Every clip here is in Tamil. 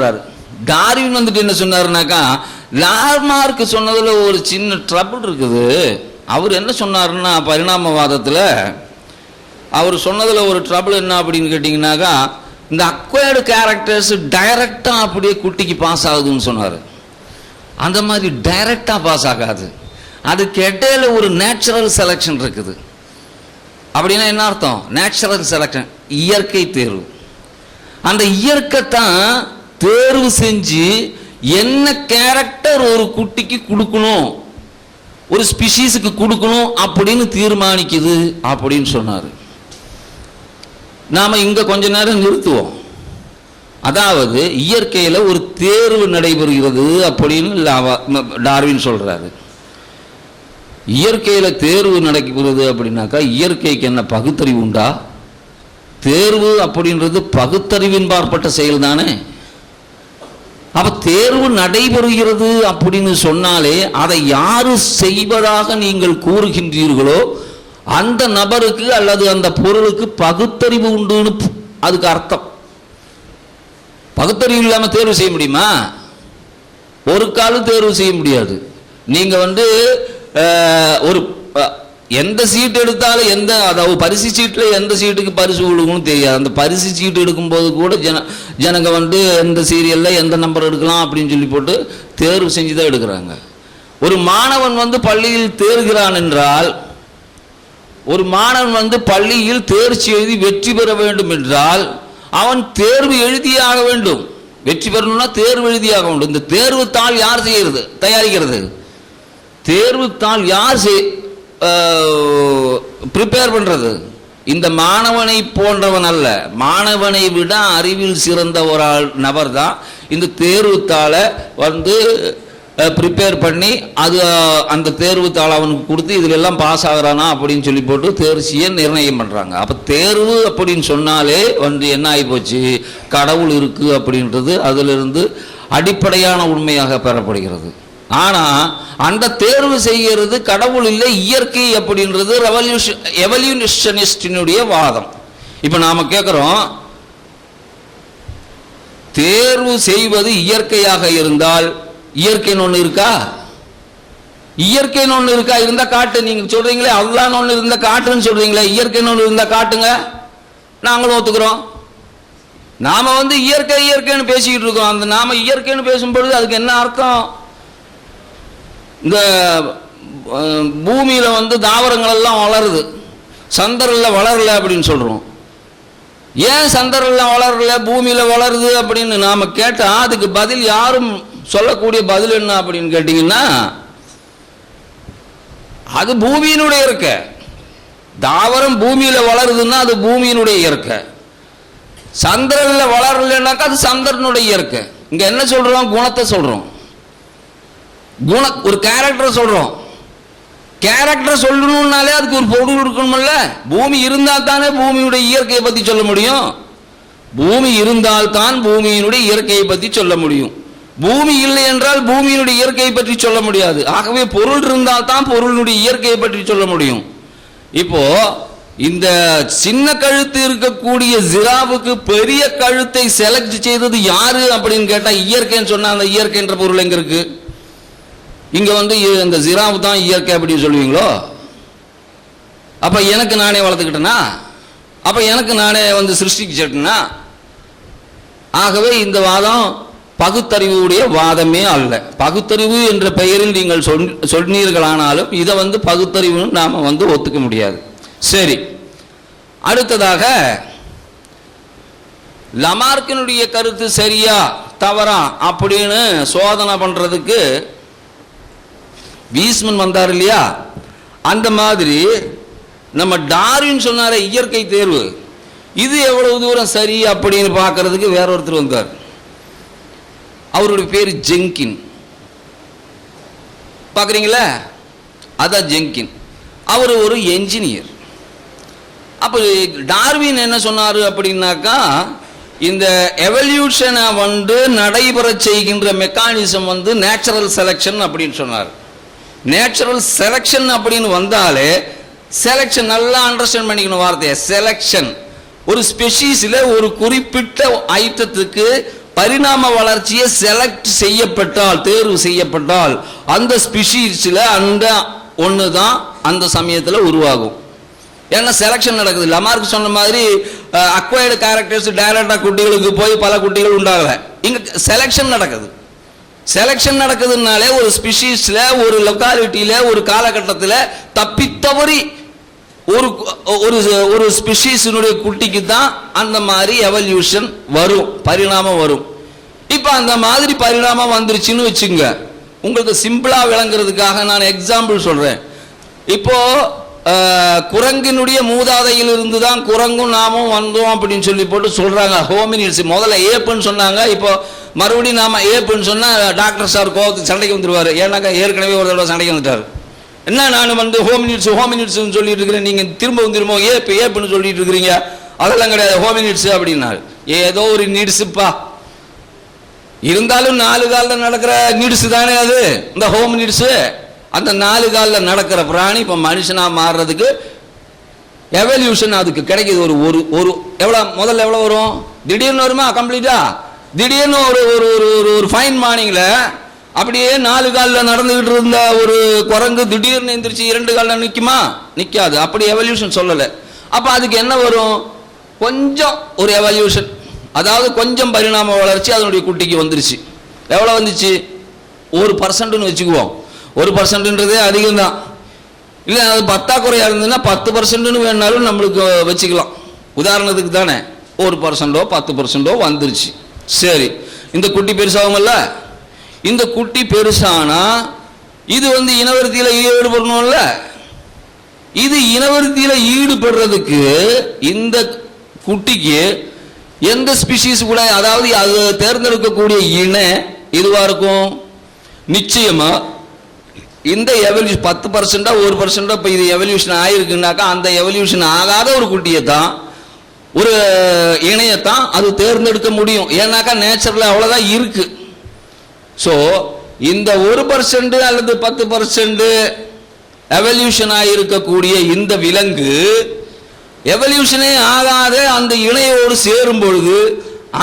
சொல்றாரு. டார்வின் வந்துட்டு என்ன சொன்னாருனாக்கா லார்மார்க் சொன்னதுல ஒரு சின்ன ட்ரபிள் இருக்குது. அவர் என்ன சொன்னாருன்னா பரிணாமவாதத்தில் அவர் சொன்னதில் ஒரு ட்ரபிள் என்ன அப்படின்னு கேட்டிங்கனாக்கா இந்த அக்வயர்டு கேரக்டர்ஸ் டைரக்டாக அப்படியே குட்டிக்கு பாஸ் ஆகுதுன்னு சொன்னார். அந்த மாதிரி டைரக்டாக பாஸ் ஆகாது. அதுக்கு இடையில ஒரு நேச்சுரல் செலெக்ஷன் இருக்குது. அப்படின்னா என்ன அர்த்தம்? நேச்சுரல் செலெக்ஷன் இயற்கை தேர்வு. அந்த இயற்கை தான் தேர்வு செஞ்சு என்ன கேரக்டர் ஒரு குட்டிக்கு கொடுக்கணும்? ஒரு ஸ்பிஷீஸுக்கு கொடுக்கணும் அப்படின்னு தீர்மானிக்குது அப்படின்னு சொன்னார். நாம் இங்கே கொஞ்ச நேரம் நிறுத்துவோம். அதாவது இயற்கையில் ஒரு தேர்வு நடைபெறுகிறது அப்படின்னு டார்வின் சொல்கிறாரு இயற்கையில் தேர்வு நடக்கிறது அப்படின்னாக்கா இயற்கைக்கு என்ன பகுத்தறிவு உண்டா? தேர்வு அப்படின்றது பகுத்தறிவின் பார்ப்பட்ட செயல் தானே அப்ப தேர்வு நடைபெறுகிறது அப்படின்னு சொன்னாலே அதை யாரு செய்வதாக நீங்கள் கூறுகின்றீர்களோ அந்த நபருக்கு அல்லது அந்த பொருளுக்கு பகுத்தறிவு உண்டுன்னு அதுக்கு அர்த்தம். பகுத்தறிவு இல்லாமல் தேர்வு செய்ய முடியுமா? ஒரு காலும் தேர்வு செய்ய முடியாது. நீங்க வந்து ஒரு எந்த சீட் எடுத்தாலும் எந்த அதாவது பரிசு சீட்டில் எந்த சீட்டுக்கு பரிசு கொடுக்கணும் தெரியாது. அந்த பரிசு சீட்டு எடுக்கும்போது கூட ஜன ஜனங்க வந்து எந்த சீரியலில் எந்த நம்பர் எடுக்கலாம் அப்படின்னு சொல்லி போட்டு தேர்வு செஞ்சு தான் எடுக்கிறாங்க. ஒரு மாணவன் வந்து பள்ளியில் தேர்கிறான் என்றால் ஒரு மாணவன் வந்து பள்ளியில் தேர்ச்சி எழுதி வெற்றி பெற வேண்டும் என்றால் அவன் தேர்வு எழுதியாக வேண்டும். வெற்றி பெறணும்னா தேர்வு எழுதியாக வேண்டும். இந்த தேர்வு தாள் யார் செய்கிறது தயாரிக்கிறது. தேர்வு தாள் யார் ப்ரிப்பேர் பண்ணுறது இந்த மாணவனை போன்றவன் அல்ல. மாணவனை விட அறிவில் சிறந்த ஒரு ஆள் நபர் தான். இந்த தேர்வுத்தாளை வந்து ப்ரிப்பேர் பண்ணி அது அந்த தேர்வுத்தாள் அவனுக்கு கொடுத்து இதுல எல்லாம் பாஸ் ஆகிறானா? அப்படின்னு சொல்லி போட்டு தேர்ச்சியை நிர்ணயம் பண்ணுறாங்க அப்போ தேர்வு அப்படின்னு சொன்னாலே வந்து என்ன ஆகிப்போச்சு கடவுள் இருக்குது அப்படின்றது அதிலிருந்து அடிப்படையான உண்மையாக பெறப்படுகிறது. ஆனால் அந்த தேர்வு செய்கிறது கடவுள் இல்லை இயற்கை அப்படின்றது ரெவல்யூஷன் எவல்யூஷனிஸ்டினுடைய வாதம். இப்போ நாம் கேட்குறோம் தேர்வு செய்வது இயற்கையாக இருந்தால் இயற்கைன்னு ஒன்று இருக்கா? இயற்கைன்னு ஒன்று இருக்கா? இருந்தால் காட்டு நீங்கள் சொல்கிறீங்களே அதுதான் ஒன்று இருந்தால் காட்டுன்னு சொல்கிறீங்களே இயற்கைன்னு ஒன்று இருந்தால் காட்டுங்க. நாங்களும் ஒத்துக்கிறோம். நாம் வந்து இயற்கை இயற்கைன்னு பேசிக்கிட்டு இருக்கோம். அந்த நாம் இயற்கைன்னு பேசும்பொழுது அதுக்கு என்ன அர்த்தம்? இந்த பூமியில் வந்து தாவரங்கள் எல்லாம் வளருது. சந்தரில் வளரல அப்படின்னு சொல்கிறோம் ஏன் சந்தரெல்லாம் வளரல பூமியில் வளருது அப்படின்னு நாம் கேட்டால் அதுக்கு பதில் யாரும் சொல்லக்கூடிய பதில் என்ன அப்படின்னு கேட்டிங்கன்னா அது பூமியினுடைய இயற்கை. தாவரம் பூமியில் வளருதுன்னா அது பூமியினுடைய இயற்கை. சந்திரனில் வளரலைன்னாக்கா அது சந்திரனுடைய இயற்கை. இங்கே என்ன சொல்கிறோம் குணத்தை சொல்கிறோம் குண ஒரு கேரக்டரை சொல்கிறோம் கேரக்டர் சொல்லணும்னாலே அதுக்கு ஒரு பொருள் இருக்கணும்ல பூமி இருந்தால் தானே பூமியுடைய இயற்கையை பற்றி சொல்ல முடியும். பூமி இருந்தால் தான் பூமியினுடைய இயற்கையை பற்றி சொல்ல முடியும். பூமி இல்லை என்றால் பூமியினுடைய இயற்கையை பற்றி சொல்ல முடியாது. ஆகவே பொருள் இருந்தால் தான் பொருளுடைய இயற்கையை பற்றி சொல்ல முடியும். இப்போ இந்த சின்ன கழுத்து இருக்கக்கூடிய ஜிராவுக்கு பெரிய கழுத்தை செலக்ட் செய்தது யாரு அப்படின்னு கேட்டால் இயற்கைன்னு சொன்னால் அந்த இயற்கைன்ற பொருள் எங்க இருக்கு? இங்கே வந்து இந்த ஜிராவு தான் இயற்கை அப்படின்னு சொல்லுவீங்களோ? அப்போ எனக்கு நானே வளர்த்துக்கிட்டேனா? அப்போ எனக்கு நானே வந்து சிருஷ்டிக்கிட்டேன்னா ஆகவே இந்த வாதம் பகுத்தறிவுடைய வாதமே அல்ல. பகுத்தறிவு என்ற பெயரில் நீங்கள் சொல் சொன்னீர்களானாலும் இதை வந்து பகுத்தறிவுன்னு நாம் வந்து ஒத்துக்க முடியாது. சரி. அடுத்ததாக லமார்க்கினுடைய கருத்து சரியா தவறா அப்படின்னு சோதனை பண்ணுறதுக்கு பீஸ்மன் வந்தார் இல்லையா? அந்த மாதிரி நம்ம டார்வின் சொன்னார இயற்கை தேர்வு. இது எவ்வளவு தூரம் சரி அப்படின்னு பார்க்கறதுக்கு வேற ஒருத்தர் வந்தார். அவருடைய பேர் ஜெங்கின். பார்க்குறீங்களா? அதான் ஜெங்கின். அவர் ஒரு என்ஜினியர் அப்போ டார்வின் என்ன சொன்னார் அப்படின்னாக்கா இந்த எவல்யூஷனை வந்து நடைபெற செய்கின்ற மெக்கானிசம் வந்து நேச்சுரல் செலெக்ஷன் அப்படின்னு சொன்னார். நேச்சுரல் செலெக்ஷன் அப்படின்னு வந்தாலே செலெக்ஷன் நல்லா அண்டர்ஸ்டாண்ட் பண்ணிக்கணும் வார்த்தையை. செலெக்ஷன் ஒரு ஸ்பெஷீஸில் ஒரு குறிப்பிட்ட ஐட்டத்துக்கு பரிணாம வளர்ச்சியை செலக்ட் செய்யப்பட்டால் தேர்வு செய்யப்பட்டால் அந்த ஸ்பெஷீஸில் அந்த ஒன்று தான் அந்த சமயத்தில் உருவாகும். ஏன்னா செலெக்ஷன் நடக்குது லமார்க் சொன்ன மாதிரி அக்வைர்டு கேரக்டர்ஸ் டைரக்டாக குட்டிகளுக்கு போய் பல குட்டிகள் உண்டாகலை. இங்கே செலெக்ஷன் நடக்குது. செலெக்ஷன் நடக்குதுனாலே ஒரு ஸ்பிஷீஸில் ஒரு லொக்காலிட்டியில் ஒரு காலகட்டத்தில் தப்பித்தவறி ஒரு ஒரு ஒரு ஸ்பிஷீஸினுடைய குட்டிக்கு தான் அந்த மாதிரி எவல்யூஷன் வரும் பரிணாமம் வரும். இப்போ அந்த மாதிரி பரிணாமம் வந்துருச்சுன்னு வச்சுங்க. உங்களுக்கு சிம்பிளாக விளங்குறதுக்காக நான் எக்ஸாம்பிள் சொல்கிறேன் இப்போ குரங்கினுடைய குரங்கினுடைய மூதாதையிலிருந்து தான் குரங்கும் நாமும் வந்தோம் அப்படின்னு சொல்லி போட்டு சொல்கிறாங்க ஹோமினிட்ஸ் முதல்ல ஏப்புன்னு சொன்னாங்க. இப்போ மறுபடியும் நாம ஏப்புன்னு சொன்னால் டாக்டர் சார் கோவத்துக்கு சண்டைக்கு வந்துடுவார் ஏன்னாக்கா ஏற்கனவே ஒரு தடவை சண்டைக்கு வந்துட்டார். என்ன நான் வந்து ஹோமினிட்ஸ் ஹோமினிட்ஸ்னு சொல்லிட்டு இருக்கிறேன். நீங்கள் திரும்ப திரும்ப ஏப்பு ஏப்புன்னு சொல்லிட்டு இருக்கிறீங்க. அதெல்லாம் கிடையாது. ஹோமினிட்ஸ் அப்படின்னாரு. ஏதோ ஒரு நீட்ஸுப்பா இருந்தாலும் நாலு காலில் நடக்கிற நீட்ஸு தானே அது? இந்த ஹோம் நீட்ஸு அந்த நாலு காலில் நடக்கிற பிராணி இப்போ மனுஷனாக மாறுறதுக்கு எவல்யூஷன் அதுக்கு கிடைக்கிது. ஒரு ஒரு ஒரு எவ்வளோ முதல்ல எவ்வளோ வரும்? திடீர்னு வருமா? கம்ப்ளீட்டா திடீர்னு ஒரு ஒரு ஒரு ஒரு ஒரு ஃபைன் மார்னிங்கில் அப்படியே நாலு காலில் நடந்துக்கிட்டு இருந்த ஒரு குரங்கு திடீர்னு எந்திரிச்சு இரண்டு காலில் நிற்குமா நிற்காது அப்படி எவல்யூஷன் சொல்லலை. அப்போ அதுக்கு என்ன வரும்? கொஞ்சம் ஒரு எவல்யூஷன் அதாவது கொஞ்சம் பரிணாம வளர்ச்சி அதனுடைய குட்டிக்கு வந்துருச்சு. எவ்வளோ வந்துச்சு? ஒரு பர்சன்ட்னு வச்சுக்குவோம். ஒரு பர்சன்ட்ன்றதே அதிகம்தான். இல்லை அது பத்தாக்குறையாக இருந்ததுன்னா பத்து பர்சன்ட்னு வேணாலும் நம்மளுக்கு வச்சுக்கலாம். உதாரணத்துக்கு தானே. ஒரு பர்சன்டோ பத்து பர்சன்டோ வந்துருச்சு. சரி. இந்த குட்டி பெருசாகும்ல இந்த குட்டி பெருசானா இது வந்து இனவருத்தியில் ஈடுபடணும்ல? இது இனவருத்தியில் ஈடுபடுறதுக்கு இந்த குட்டிக்கு எந்த ஸ்பீஷீஸ் கூட அதாவது அது தேர்ந்தெடுக்கக்கூடிய இன இதுவாக இருக்கும்? நிச்சயமாக இந்த எவல்யூஷன் பத்து பர்சன்டா ஒரு பர்சன்டா இப்போ இது எவல்யூஷன் ஆயிருக்குனாக்கா அந்த எவல்யூஷன் ஆகாத ஒரு குட்டியை தான் ஒரு இணையத்தான் அது தேர்ந்தெடுக்க முடியும். ஏன்னாக்கா நேச்சரில் அவ்வளோதான் இருக்கு. ஸோ இந்த ஒரு பர்சன்ட் அல்லது பத்து பர்சன்ட் எவல்யூஷன் ஆகியிருக்கக்கூடிய இந்த விலங்கு எவல்யூஷனே ஆகாத அந்த இணையோடு சேரும் பொழுது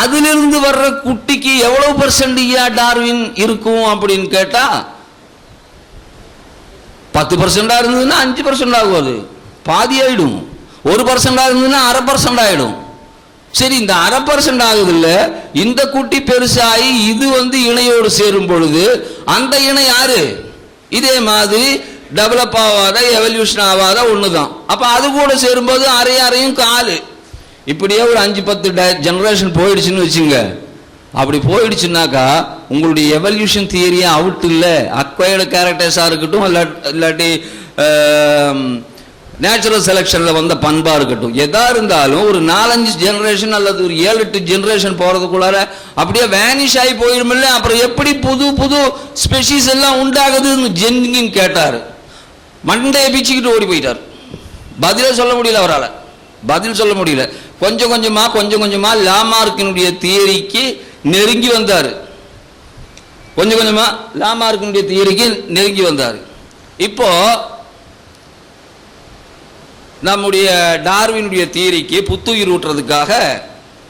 அதிலிருந்து வர்ற குட்டிக்கு எவ்வளவு பர்சன்ட் டார்வின் இருக்கும் அப்படின்னு கேட்டா பத்து பர்சன்டா இருந்ததுன்னா அஞ்சு பர்சன்ட் ஆகும் அது. பாதி ஆயிடும். ஒரு பர்சன்ட் இருந்ததுன்னா அரை பர்சன்ட் ஆகிடும் சரி இந்த அரை பர்சன்ட் ஆகுது இந்த குட்டி பெருசாகி இது வந்து இணையோடு சேரும் பொழுது அந்த இணை யாரு? இதே மாதிரி டெவலப் ஆகாத எவல்யூஷன் ஆகாத ஒன்று தான் அப்போ அது கூட சேரும்போது அரை அறையும் காலு. இப்படியே ஒரு அஞ்சு பத்து ஜெனரேஷன் போயிடுச்சுன்னு வச்சுங்க. அப்படி போயிடுச்சுனாக்கா உங்களுடைய எவல்யூஷன் தியரியே அவுட் இல்லை. அக்வயர்டு கேரக்டர்ஸாக இருக்கட்டும் இல்லாட்டி நேச்சுரல் செலெக்ஷனில் வந்த பண்பாக இருக்கட்டும். எதாக இருந்தாலும் ஒரு நாலஞ்சு ஜென்ரேஷன் அல்லது ஒரு ஏழு எட்டு ஜென்ரேஷன் போகிறதுக்குள்ளார அப்படியே வேனிஷ் ஆகி போயிருமில்ல. அப்புறம் எப்படி புது புது ஸ்பெஷிஸ் எல்லாம் உண்டாகுதுன்னு ஜென்கின் கேட்டார். மண்டையை பிச்சுக்கிட்டு ஓடி போயிட்டார். பதிலே சொல்ல முடியல அவரால். பதில் சொல்ல முடியல. கொஞ்சம் கொஞ்சமாக கொஞ்சம் கொஞ்சமாக லாமார்க்கினுடைய தியரிக்கு நெருங்கி வந்தார். கொஞ்சம் கொஞ்சமாக லாமார்க்கினுடைய தியரிக்கு நெருங்கி வந்தார். இப்போது நம்முடைய டார்வினுடைய தியரிக்கு புத்துயிர் ஊட்டுறதுக்காக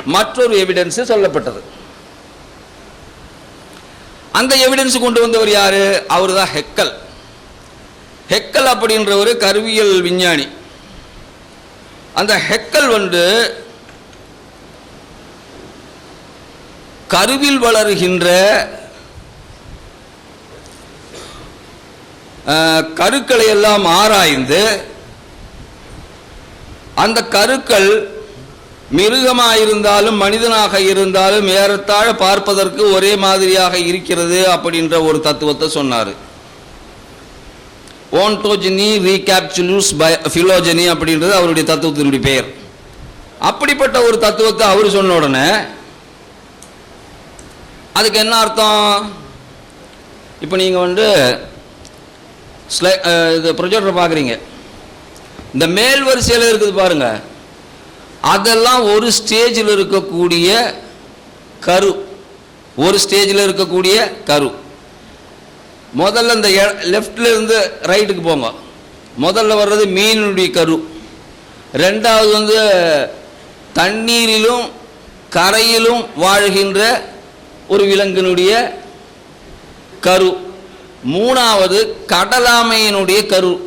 மற்றொரு எவிடன்ஸ் சொல்லப்பட்டது. அந்த எவிடன்ஸ் கொண்டு வந்தவர் யாரு? அவர் தான் ஹெக்கல். ஹெக்கல் அப்படின்றவர் கருவியல் விஞ்ஞானி. அந்த ஹெக்கல் வந்து கருவில் வளருகின்ற கருக்களை எல்லாம் ஆராய்ந்து அந்த கருக்கள் மிருகமாக இருந்தாலும் மனிதனாக இருந்தாலும் ஏறத்தாழ பார்ப்பதற்கு ஒரே மாதிரியாக இருக்கிறது அப்படின்ற ஒரு தத்துவத்தை சொன்னார். ஓன்டோஜினி ரீகேப்சுலூஸ் பய ஃபிலோஜெனி அப்படின்றது அவருடைய தத்துவத்தினுடைய பெயர். அப்படிப்பட்ட ஒரு தத்துவத்தை அவர் சொன்ன உடனே அதுக்கு என்ன அர்த்தம்? இப்போ நீங்கள் வந்து ஸ்லை இது ப்ரொஜெக்டர் பார்க்குறீங்க. இந்த மேல் வரிசையில் இருக்குது பாருங்க. அதெல்லாம் ஒரு ஸ்டேஜில் இருக்கக்கூடிய கரு. ஒரு ஸ்டேஜில் இருக்கக்கூடிய கரு. முதல்ல இந்த லெஃப்டில் இருந்து ரைட்டுக்கு போங்க. முதல்ல வர்றது மீனுடைய கரு. ரெண்டாவது வந்து தண்ணீரிலும் கரையிலும் வாழ்கின்ற ஒரு விலங்கினுடைய கரு. மூணாவது கடலாமையினுடைய கரு.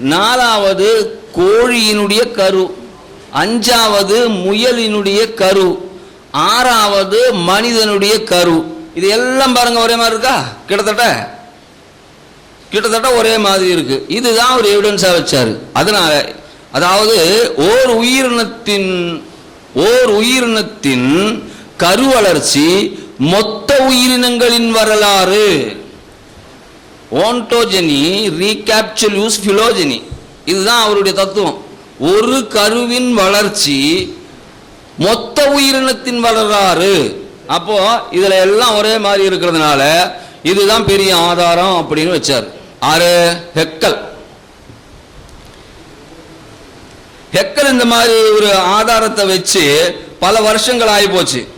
நாலாவது கோழியினுடைய கரு அஞ்சாவது முயலினுடைய கரு ஆறாவது மனிதனுடைய கரு. இது எல்லாம் பாருங்க ஒரே மாதிரி இருக்கா? கிட்டத்தட்ட கிட்டத்தட்ட ஒரே மாதிரி இருக்கு. இதுதான் ஒரு எவிடன்ஸாக வச்சாரு. அதனால அதாவது ஓர் உயிரினத்தின் ஓர் உயிரினத்தின் கரு வளர்ச்சி மொத்த உயிரினங்களின் வரலாறு. ஓன்டோஜெனி ரீகேப்சுலூஸ் ஃபிலோஜெனி இதுதான் அவருடைய தத்துவம். ஒரு கருவின் வளர்ச்சி மொத்த உயிரினத்தின் வளராறு. அப்போ இதுல எல்லாம் ஒரே மாதிரி இருக்கிறதுனால இதுதான் பெரிய ஆதாரம் அப்படின்னு வச்சார். ஆறு ஹெக்கல். ஹெக்கல் இந்த மாதிரி ஒரு ஆதாரத்தை வச்சு பல வருஷங்கள் ஆகி போச்சு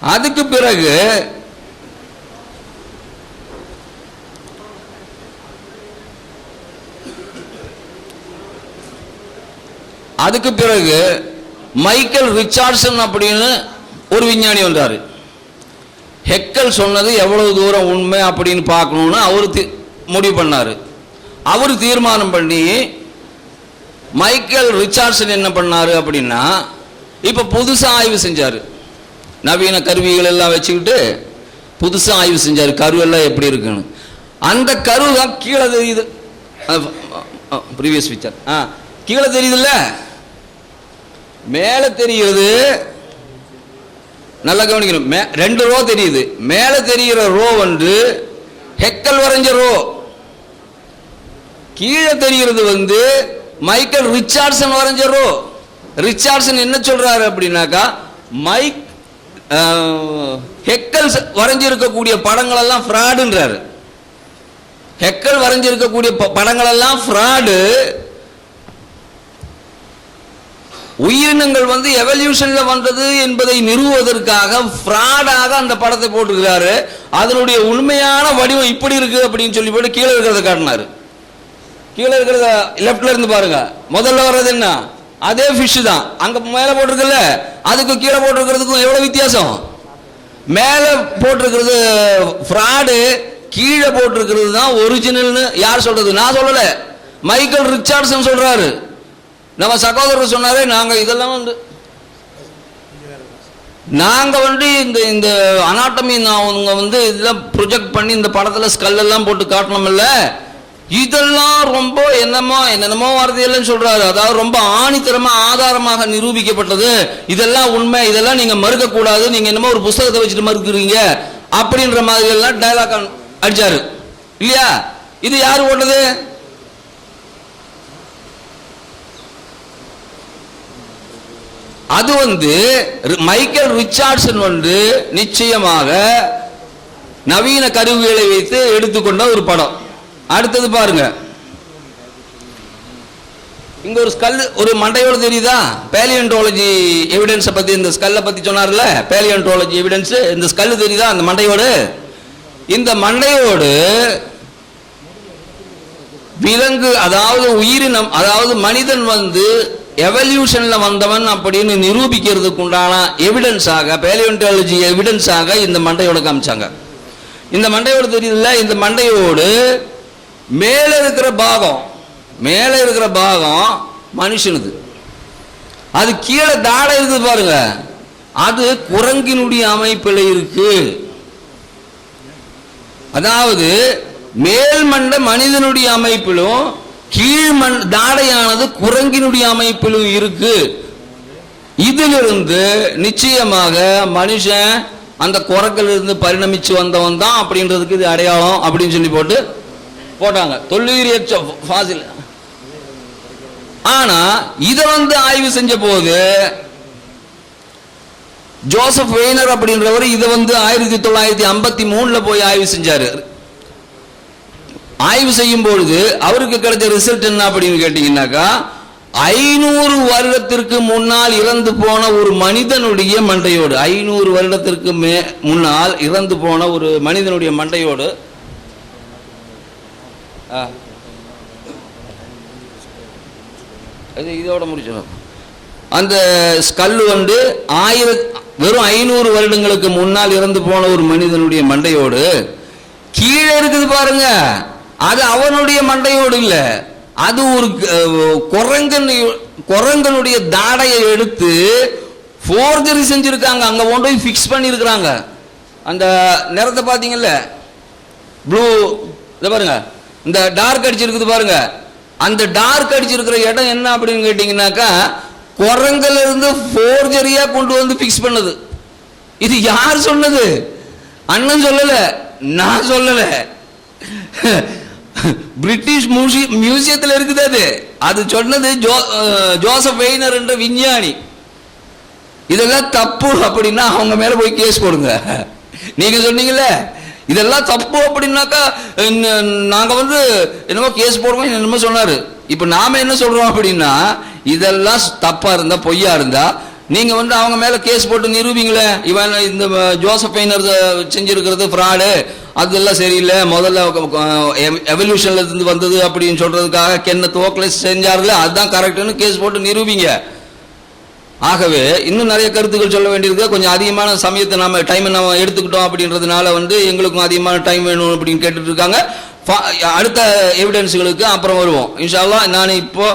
அதுக்கு பிறகு அதுக்கு பிறகு மைக்கேல் ரிச்சார்ட்சன் அப்படின்னு ஒரு விஞ்ஞானி வந்தார். ஹெக்கல் சொன்னது எவ்வளவு தூரம் உண்மை அப்படின்னு பார்க்கணும்னு அவர் தி- முடிவு பண்ணார். அவர் தீர்மானம் பண்ணி மைக்கேல் ரிச்சார்ட்சன் என்ன பண்ணாரு அப்படின்னா இப்போ புதுசாக ஆய்வு செஞ்சார். நவீன கருவிகள் எல்லாம் வச்சுக்கிட்டு புதுசாக ஆய்வு செஞ்சார். கருவெல்லாம் எப்படி இருக்குன்னு. அந்த கரு தான் கீழே தெரியுது. ப்ரீவியஸ் பிக்சர் ஆ கீழே தெரியுதுல்ல? மேலே தெரிகிறது நல்லா கவனிக்கணும். மே ரெண்டு ரோ தெரியுது. மேலே தெரிகிற ரோ வந்து ஹெக்கல் வரைஞ்ச ரோ. கீழே தெரிகிறது வந்து மைக்கேல் ரிச்சார்ட்சன் வரைஞ்ச ரோ. ரிச்சார்ட்சன் என்ன சொல்றாரு அப்படின்னாக்கா மைக் ஹெக்கல் வரைஞ்சிருக்கக்கூடிய படங்கள் எல்லாம் ஃப்ராடுன்றாரு. ஹெக்கல் வரைஞ்சிருக்கக்கூடிய ப- படங்கள் எல்லாம் ஃப்ராடு உயிரினங்கள் வந்து எவல்யூஷன்ல வந்தது என்பதை நிறுவுவதற்காக ஃப்ராடாக அந்த படத்தை போட்டுக்கிறாரு அதனுடைய உண்மையான வடிவம் இப்படி இருக்கு அப்படின்னு சொல்லி போட்டு கீழே இருக்கிறத காட்டினாரு. கீழே இருக்கிறத லெஃப்ட்ல இருந்து பாருங்க. முதல்ல வர்றது என்ன? அதே ஃபிஷ் தான். அங்க மேல போட்டிருக்குல்ல? அதுக்கு கீழே போட்டிருக்கிறதுக்கும் எவ்வளவு வித்தியாசம்? மேல போட்டிருக்கிறது ஃப்ராடு கீழே போட்டிருக்கிறது தான் ஒரிஜினல்னு யார் சொல்றது? நான் சொல்லல. மைக்கேல் ரிச்சார்ட்சன் சொல்றாரு. நம்ம சகோதரர் சொன்னாரே நாங்கள் இதெல்லாம் வந்து நாங்கள் வந்து இந்த இந்த அனாட்டமி அவங்க வந்து இதெல்லாம் ப்ரொஜெக்ட் பண்ணி இந்த படத்தில் ஸ்கல்லெல்லாம் போட்டு காட்டணும்ல இதெல்லாம் ரொம்ப என்னமோ என்னென்னமோ வார்த்தையெல்லாம் சொல்கிறாரு அதாவது ரொம்ப ஆணித்தரமாக ஆதாரமாக நிரூபிக்கப்பட்டது. இதெல்லாம் உண்மை இதெல்லாம் நீங்கள் மறுக்கக்கூடாது. நீங்கள் என்னமோ ஒரு புஸ்தகத்தை வச்சுட்டு மறுக்கிறீங்க அப்படின்ற மாதிரி எல்லாம் டைலாக் அடிச்சாரு. இல்லையா? இது யார் ஓட்டது? அது வந்து ரி- மைக்கேல் ரிச்சார்ட்சன் வந்து நிச்சயமாக நவீன கருவிகளை வைத்து எடுத்துக்கொண்ட ஒரு படம். அடுத்தது பாருங்க. இங்க ஒரு ஸ்கல் ஒரு மண்டையோடு தெரியுதா? பேலியன்டாலஜி எவிடன்ஸை பத்தி இந்த ஸ்கல்லை பத்தி சொன்னார்ல? பேலியன்டாலஜி எவிடன்ஸ் இந்த ஸ்கல் தெரியுதா? அந்த மண்டையோடு? இந்த மண்டையோடு விலங்கு அதாவது உயிரினம் அதாவது மனிதன் வந்து எவல்யூஷன்ல வந்தவன் அப்படின்னு நிரூபிக்கிறதுக்கு உண்டான எவிடன்ஸாக பேலியோன்டாலஜி எவிடன்ஸாக இந்த மண்டையோட காமிச்சாங்க. இந்த மண்டையோடு தெரியல இந்த மண்டையோடு மேலே இருக்கிற பாகம் மேலே இருக்கிற பாகம் மனுஷனுது. அது கீழே தாடை இருக்குது பாருங்க. அது குரங்கினுடைய அமைப்பில் இருக்கு. அதாவது மேல் மண்ட மனிதனுடைய அமைப்பிலும் கீழ் மண் தாடையானது குரங்கினுடைய அமைப்பிலும் இருக்கு. இதிலிருந்து நிச்சயமாக மனுஷன் அந்த குரங்கிலிருந்து பரிணமிச்சு வந்தவன் தான் அப்படின்றதுக்கு இது அடையாளம் அப்படின்னு சொல்லி போட்டு போட்டாங்க. தொல்லுயிரியற்ற ஃபாசில். ஆனா இதை வந்து ஆய்வு செஞ்ச போது ஜோசப் வெய்னர் அப்படின்றவர் இதை வந்து ஆயிரத்தி தொள்ளாயிரத்தி ஐம்பத்தி மூணுல போய் ஆய்வு செஞ்சாரு. ஆய்வு செய்யும் பொழுது அவருக்கு கிடைச்ச ரிசல்ட் என்ன அப்படின்னு கேட்டீங்கன்னாக்கா ஐநூறு வருடத்திற்கு முன்னால் இறந்து போன ஒரு மனிதனுடைய மண்டையோடு ஐநூறு வருடத்திற்கு மே முன்னால் இறந்து போன ஒரு மனிதனுடைய மண்டையோடு ஆ. இதோட முடிச்சிடும் அந்த ஸ்கல் வந்து ஆயிர வெறும் ஐநூறு வருடங்களுக்கு முன்னால் இறந்து போன ஒரு மனிதனுடைய மண்டையோடு கீழே இருக்குது பாருங்க அது அவனுடைய மண்டையோடு இல்லை. அது ஒரு குரங்கன் குரங்கனுடைய தாடையை எடுத்து ஃபோர்ஜரி செஞ்சுருக்காங்க. அங்கே கொண்டு போய் ஃபிக்ஸ் பண்ணியிருக்கிறாங்க அந்த நிறத்தை பார்த்தீங்கல்ல? ப்ளூ இதை பாருங்க. இந்த டார்க் அடிச்சிருக்குது பாருங்க. அந்த டார்க் அடிச்சிருக்கிற இடம் என்ன அப்படின்னு கேட்டிங்கனாக்கா குரங்குல இருந்து ஃபோர்ஜரியா கொண்டு வந்து ஃபிக்ஸ் பண்ணது. இது யார் சொன்னது? அண்ணன் சொல்லலை. நான் சொல்லலை. பிரிட்டிஷ் மியூசிய மியூசியத்தில் இருக்குது அது. அது சொன்னது ஜோ ஜோசப் வெய்னர் என்ற விஞ்ஞானி. இதெல்லாம் தப்பு அப்படின்னா அவங்க மேலே போய் கேஸ் போடுங்க. நீங்கள் சொன்னீங்கல்ல? இதெல்லாம் தப்பு அப்படின்னாக்கா நாங்கள் வந்து என்னமோ கேஸ் போடுவோம் என்னமோ சொன்னார். இப்போ நாம் என்ன சொல்கிறோம் அப்படின்னா இதெல்லாம் தப்பாக இருந்தால் பொய்யா இருந்தால் நீங்க வந்து அவங்க மேல கேஸ் போட்டு நிரூபிங்களே இவன் இந்த ஜோசப் பைனர் செஞ்சிருக்கிறது ஃப்ராடு அதெல்லாம் சரியில்லை. முதல்ல எவல்யூஷன்ல இருந்து வந்தது அப்படின்னு சொல்றதுக்காக கென்ன தோக்கலை செஞ்சார்ல அதுதான் கரெக்டுன்னு கேஸ் போட்டு நிரூபிங்க. ஆகவே இன்னும் நிறைய கருத்துக்கள் சொல்ல வேண்டியிருக்கு கொஞ்சம் அதிகமான சமயத்தை நம்ம டைம் நம்ம எடுத்துக்கிட்டோம் அப்படின்றதுனால வந்து எங்களுக்கும் அதிகமான டைம் வேணும் அப்படின்னு கேட்டுட்டு இருக்காங்க ஃபா- அடுத்த எவிடன்ஸுகளுக்கு அப்புறம் வருவோம். இன்ஷால்லாம் நான் இப்போ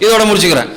இதோட முடிச்சுக்கிறேன்.